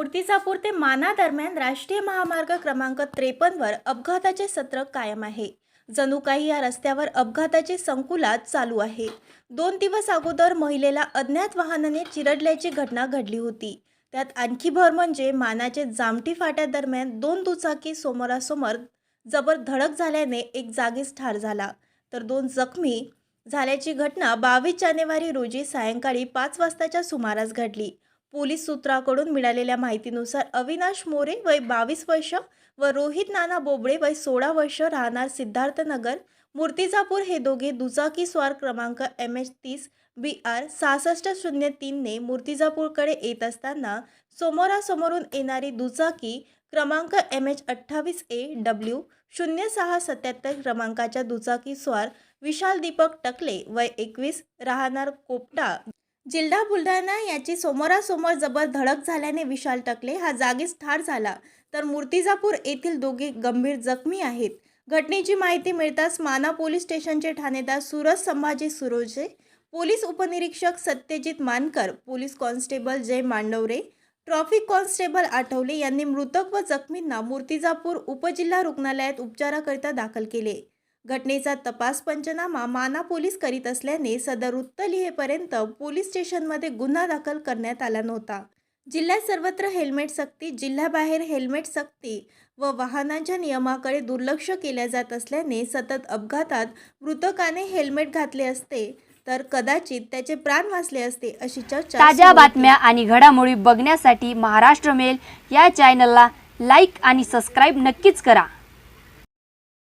मूर्तिजापूर ते माना दरम्यान राष्ट्रीय महामार्ग क्रमांक त्रेपन्नवर अपघाताचे सत्र कायम आहे. जणू काही या रस्त्यावर अपघाताचे संकुलात चालू आहे. दोन दिवस अगोदर महिलेला अज्ञात वाहनाने चिरडल्याची घटना घडली होती. त्यात आणखी भर म्हणजे मानाचे जामठी फाट्यादरम्यान दोन दुचाकी समोरासमोर जबर धडक झाल्याने एक जागीच ठार झाला. तर दोन जखमी झाल्याची घटना बावीस जानेवारी रोजी सायंकाळी पाच वाजताच्या सुमारास घडली. पोलीस सूत्राकडून मिळालेल्या माहितीनुसार अविनाश मोरे वय बावीस वर्ष व रोहित नाना बोबडे वय सोळा वर्ष राहणार सिद्धार्थनगर मूर्तिजापूर हे दोघे दुचाकी स्वार क्रमांक एम एच तीस बी आर सहासष्ट शून्य तीनने मूर्तिजापूरकडे येत असताना समोरासमोरून येणारी दुचाकी क्रमांक एम एच अठ्ठावीस ए डब्ल्यू शून्य सहा सत्याहत्तर क्रमांकाच्या दुचाकी स्वार विशाल दीपक टकले वय एकवीस राहणार कोपटा जिल्हा बुलढाणा याची समोरासमोर जबर धडक झाल्याने विशाल टकले हा जागीच ठार झाला. तर मूर्तिजापूर येथील दोघे गंभीर जखमी आहेत. घटनेची माहिती मिळताच माना पोलीस स्टेशनचे ठाणेदार सुरज संभाजी सुरोजे पोलीस उपनिरीक्षक Satyajit Mankar police constable Jay Mandware traffic constable Athavale यांनी मृतक व जखमींना मूर्तिजापूर उपजिल्हा रुग्णालयात उपचाराकरिता दाखल केले. घटनेचा तपास पंचनामा माना पोलीस करीत असल्याने सदर वृत्त लिहेपर्यंत पोलीस स्टेशनमध्ये गुन्हा दाखल करण्यात आला नव्हता जिल्ह्यात सर्वत्र हेल्मेट सक्ती जिल्ह्याबाहेर हेल्मेट सक्ती व वाहनांच्या नियमाकडे दुर्लक्ष केल्या जात असल्याने सतत अपघातात मृतकाने हेल्मेट घातले असते तर कदाचित त्याचे प्राण वाचले असते अशी चर्चा ताज्या. बातम्या आणि घडामोडी बघण्यासाठी महाराष्ट्र मेल या चॅनलला लाईक आणि सबस्क्राईब नक्कीच करा